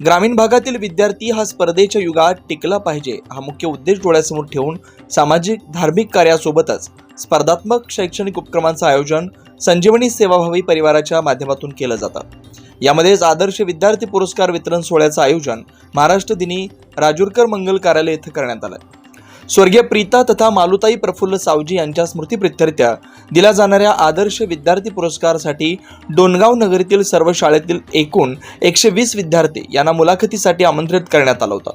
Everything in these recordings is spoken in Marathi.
ग्रामीण भागातील विद्यार्थी हा स्पर्धेच्या युगात टिकला पाहिजे हा मुख्य उद्देश डोळ्यासमोर ठेवून सामाजिक धार्मिक कार्यासोबतच स्पर्धात्मक शैक्षणिक उपक्रमांचं आयोजन संजीवनी सेवाभावी परिवाराच्या माध्यमातून केलं जातं. यामध्येच आदर्श विद्यार्थी पुरस्कार वितरण सोहळ्याचं आयोजन महाराष्ट्र दिनी राजूरकर मंगल कार्यालय येथे करण्यात आलं. स्वर्गीय प्रीता तथा मालुताई प्रफुल्ल सावजी यांच्या स्मृतीप्रित्यर्थ दिल्या जाणाऱ्या आदर्श विद्यार्थी पुरस्कारासाठी डोणगाव नगरीतील सर्व शाळेतील एकूण एकशे वीस विद्यार्थी यांना मुलाखतीसाठी आमंत्रित करण्यात आलं होतं.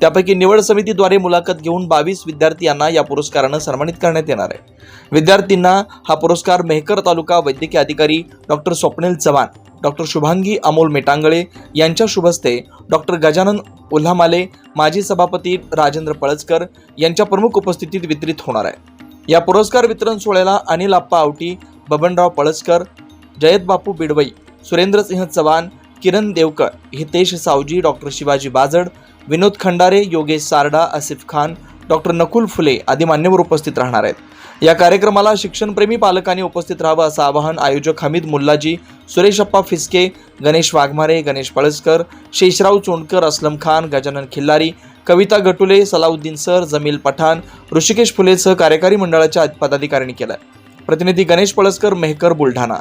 त्यापैकी निवड समितीद्वारे मुलाखत घेऊन बावीस विद्यार्थी यांना या पुरस्कारानं सन्मानित करण्यात येणार आहे. विद्यार्थ्यांना हा पुरस्कार मेहकर तालुका वैद्यकीय अधिकारी डॉक्टर स्वप्नील चव्हाण डॉक्टर शुभांगी अमोल मेटांगळे यांच्या शुभस्ते डॉक्टर गजानन उल्हामाले माजी सभापती राजेंद्र पळसकर यांच्या प्रमुख उपस्थितीत वितरित होणार आहे. या पुरस्कार वितरण सोहळ्याला अनिल आप्पा आवटी बबनराव पळसकर जयत बापू बिडवई सुरेंद्रसिंह चव्हाण किरण देवकर हितेश सावजी डॉक्टर शिवाजी बाजड विनोद खंडारे योगेश सारडा आसिफ खान डॉक्टर नकुल फुले आदी मान्यवर उपस्थित राहणार आहेत. या कार्यक्रमाला शिक्षणप्रेमी पालकांनी उपस्थित राहावं असं आवाहन आयोजक हमीद मुल्लाजी सुरेशप्पा फिसके गणेश वाघमारे गणेश पळसकर शेषराव चोंडकर असलम खान गजानन खिल्लारी कविता गटुले सलाउद्दीन सर जमील पठाण ऋषिकेश फुलेसह कार्यकारी मंडळाच्या पदाधिकाऱ्यांनी केलं प्रतिनिधी गणेश पळसकर मेहकर बुलढाणा.